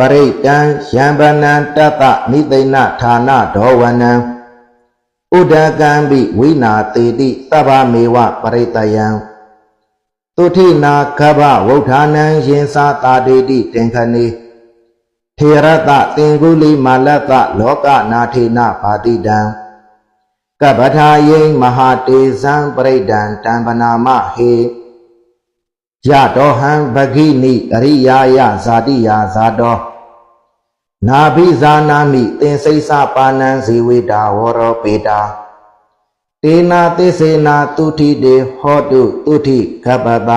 ပရိတံယံဗနံတတ္တနိသိဏဌာနဒောဝနံဥဒကံပိဝိနာတေတိသဗ္ဗမေဝပရိတယံသုထိနာခဗ္ဗဝုဋ္ဌာနံယင်စာတာတေတိတင်ခနေထေရတသင်္ကုလိမာလတ္တလောကနာထေနဘာတိတံကပ္ပထာယိမဟာတေဇံပရိဒံတံပနာမဟေ ယတောဟံဗဂိနိအရိယာယဇာတိယာဇာတောနာဘိဇာနာမိသင်္စိစပါဏံဇီဝေတာဝရောပေတာတေနာသစ္စေနာတုထိတေဟောတုတုထိခပ္ပတ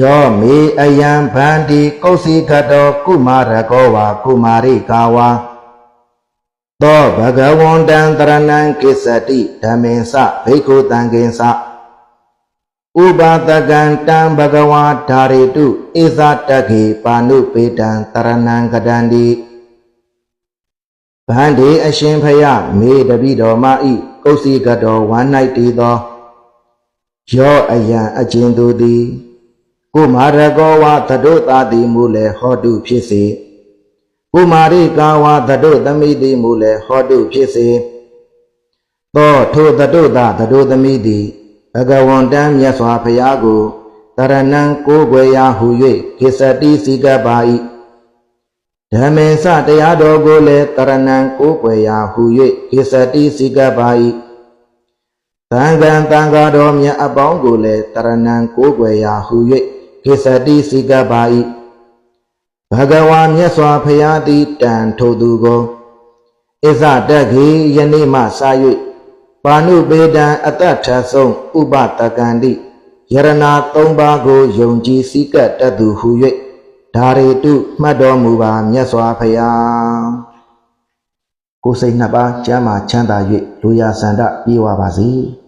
ယောမေအယံဗန္တိကုစီခတောကုမာရကောဝါကုမာရိကာဝါသောဘဂဝန္တံတရဏံကိစ္စတိဓမ္မေစဘိက္ခုတံကိဉ္စ ဥပါတကံတံဘဂဝါဓာရိတုဣဇတခေပါဏုပေတံတရဏံကတန္တိဗန္ဒီအရှင်ဖယမေတပိတော်မဤကုစီကတော်ဝမ်း၌တည်သောယောအယံအကျဉ်သူသည်ကုမာရကောဝသတုတာတိမူလေဟောတုဖြစ်စေကုမာရိကာဝသတုသမိတိမူလေဟောတုဖြစ်စေသောထိုသတုတာသတုသမိတိ ဘဂဝန္တံမြတ်စွာဘုရားကိုတရဏံကိုးကွယ်ရာဟု၍ကိစ္စတိစီကပ်ပါ၏ဓမ္မေစတရားတော်ကိုလည်းတရဏံကိုးကွယ်ရာဟု၍ကိစ္စတိစီကပ်ပါ၏သံဃံတန်ဃာတော်မြတ်အပေါင်းကိုလည်းတရဏံကိုးကွယ်ရာဟု၍ကိစ္စတိစီကပ်ပါ၏ဘဂဝါမြတ်စွာဘုရားသည်တန်ထိုသူကိုဣဇတခေယနေ့မှစ၍ ပါဏုပေတံအတ္တထဆုံးဥပတကန္တိယရနာ၃ပါးကိုယုံကြည်စည်းကပ်တတ်သူဟု၍ဒါရေတုမှတ်တော်မူပါမြတ်စွာဘုရားကိုယ်စိတ်နှစ်ပါးကျမ်းမာချမ်းသာ၍လူရဆန္ဒပြေဝပါစေ။